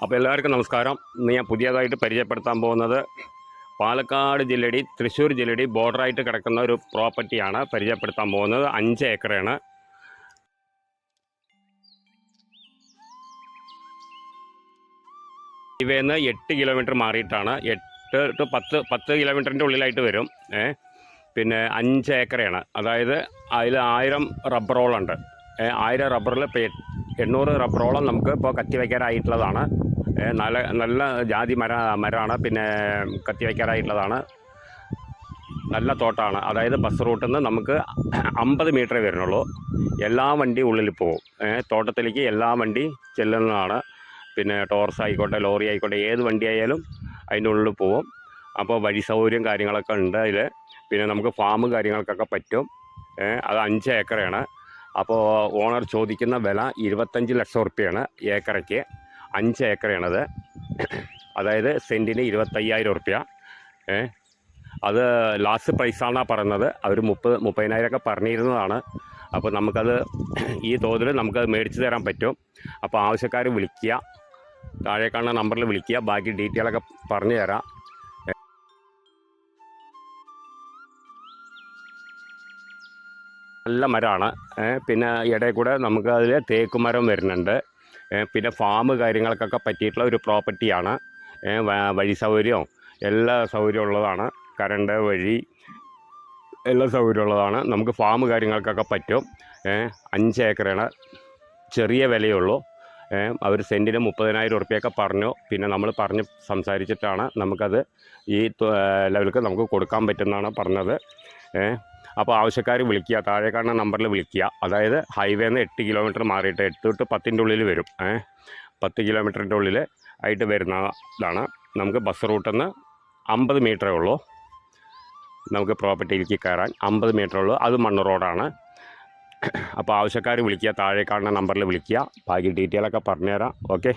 അപ്പോൾ എല്ലാവർക്കും നമസ്കാരം. ഇന്ന് ഞാൻ പുതിയതായിട്ട് പരിചയപ്പെടുത്താൻ പോകുന്നത് പാലക്കാട് ജില്ലയുടെ തൃശ്ശൂർ ജില്ലയുടെ ബോർഡറായിട്ട് കിടക്കുന്ന ഒരു പ്രോപ്പർട്ടിയാണ് പരിചയപ്പെടുത്താൻ പോകുന്നത്. അഞ്ച് ഏക്കറാണ്. ഇവയെന്ന് എട്ട് കിലോമീറ്റർ മാറിയിട്ടാണ്. എട്ട് ടു പത്ത് പത്ത് കിലോമീറ്ററിന്റെ ഉള്ളിലായിട്ട് വരും. പിന്നെ അഞ്ച് ഏക്കറയാണ് അതായത് അതിൽ ആയിരം റബ്ബറോളുണ്ട്. ആയിരം റബ്ബറിൽ ഇപ്പോൾ എണ്ണൂറ് റബ്ബറോളം നമുക്ക് ഇപ്പോൾ കത്തി വയ്ക്കാനായിട്ടുള്ളതാണ് ഏ, നല്ല നല്ല ജാതി മര മരമാണ് പിന്നെ കത്തി വയ്ക്കാറായിട്ടുള്ളതാണ് നല്ല തോട്ടമാണ് അതായത് ബസ് റൂട്ടിൽ നിന്ന് നമുക്ക് അമ്പത് മീറ്ററേ വരുന്നുള്ളൂ. എല്ലാ വണ്ടി ഉള്ളിൽ പോകും തോട്ടത്തിലേക്ക് എല്ലാ വണ്ടി ചെല്ലുന്നതാണ്. പിന്നെ ടോർസ് ആയിക്കോട്ടെ ലോറി ആയിക്കോട്ടെ ഏത് വണ്ടി ആയാലും അതിന്റെ ഉള്ളിൽ പോവും. അപ്പോൾ വഴി സൗകര്യം കാര്യങ്ങളൊക്കെ ഉണ്ട് അതിൽ പിന്നെ നമുക്ക് ഫാം കാര്യങ്ങൾക്കൊക്കെ പറ്റും. അത് അഞ്ച് ഏക്കറാണ്. അപ്പോൾ ഓണർ ചോദിക്കുന്ന വില ഇരുപത്തഞ്ച് ലക്ഷം റുപ്യയാണ് ഏക്കറയ്ക്ക്. അഞ്ച് ഏക്കറാണത് അതായത് സെന്റിന് ഇരുപത്തയ്യായിരം റുപ്യ ഏ അത് ലാസ്റ്റ് പ്രൈസാണ് പറയുന്നത്. അവർ മുപ്പത് മുപ്പതിനായിരമൊക്കെ പറഞ്ഞിരുന്നതാണ്. അപ്പോൾ നമുക്കത് ഈ തോതിൽ നമുക്കത് മേടിച്ച് തരാൻ പറ്റും. അപ്പോൾ ആവശ്യക്കാർ വിളിക്കുക. താഴെ കാണുന്ന നമ്പറിൽ വിളിക്കുക. ബാക്കി ഡീറ്റെയിലൊക്കെ പറഞ്ഞു തരാം. നല്ല മരമാണ്. പിന്നെ ഇടയിൽ കൂടെ നമുക്ക് അതിൽ തേക്ക് വരുന്നുണ്ട്. പിന്നെ ഫാം കാര്യങ്ങൾക്കൊക്കെ പറ്റിയിട്ടുള്ള ഒരു പ്രോപ്പർട്ടിയാണ് വഴി സൗകര്യവും എല്ലാ സൗകര്യവും ഉള്ളതാണ്. കറണ്ട് വഴി എല്ലാ സൗകര്യം ഉള്ളതാണ്. നമുക്ക് ഫാം കാര്യങ്ങൾക്കൊക്കെ പറ്റും. അഞ്ച് ഏക്കറാണ്. ചെറിയ വിലയുള്ളൂ അവർ സെന്റിന് മുപ്പതിനായിരം ഉറുപ്പ്യൊക്കെ പറഞ്ഞു. പിന്നെ നമ്മൾ പറഞ്ഞ് സംസാരിച്ചിട്ടാണ് നമുക്കത് ഈ ലെവലിൽ നമുക്ക് കൊടുക്കാൻ പറ്റുമെന്നാണ് പറഞ്ഞത്. അപ്പോൾ ആവശ്യക്കാർ വിളിക്കുക താഴെ കാണുന്ന നമ്പറിൽ വിളിക്കുക. അതായത് ഹൈവേന്ന് എട്ട് കിലോമീറ്റർ മാറിയിട്ട് എട്ട് തൊട്ട് പത്തിന്റെ ഉള്ളിൽ വരും. ഏ? പത്ത് കിലോമീറ്ററിന്റെ ഉള്ളിൽ ആയിട്ട് വരുന്നതാണ്. നമുക്ക് ബസ് റൂട്ടിൽ നിന്ന് അമ്പത് മീറ്ററേ ഉള്ളൂ. നമുക്ക് പ്രോപ്പർട്ടിയിലേക്ക് കയറാൻ അമ്പത് മീറ്റർ ഉള്ളൂ. അത് മണ്ണ് റോഡാണ്. അപ്പോൾ ആവശ്യക്കാർ വിളിക്കുക താഴെ കാണുന്ന നമ്പറിൽ വിളിക്കുക. ബാക്കി ഡീറ്റെയിലൊക്കെ പറഞ്ഞുതരാം. ഓക്കെ?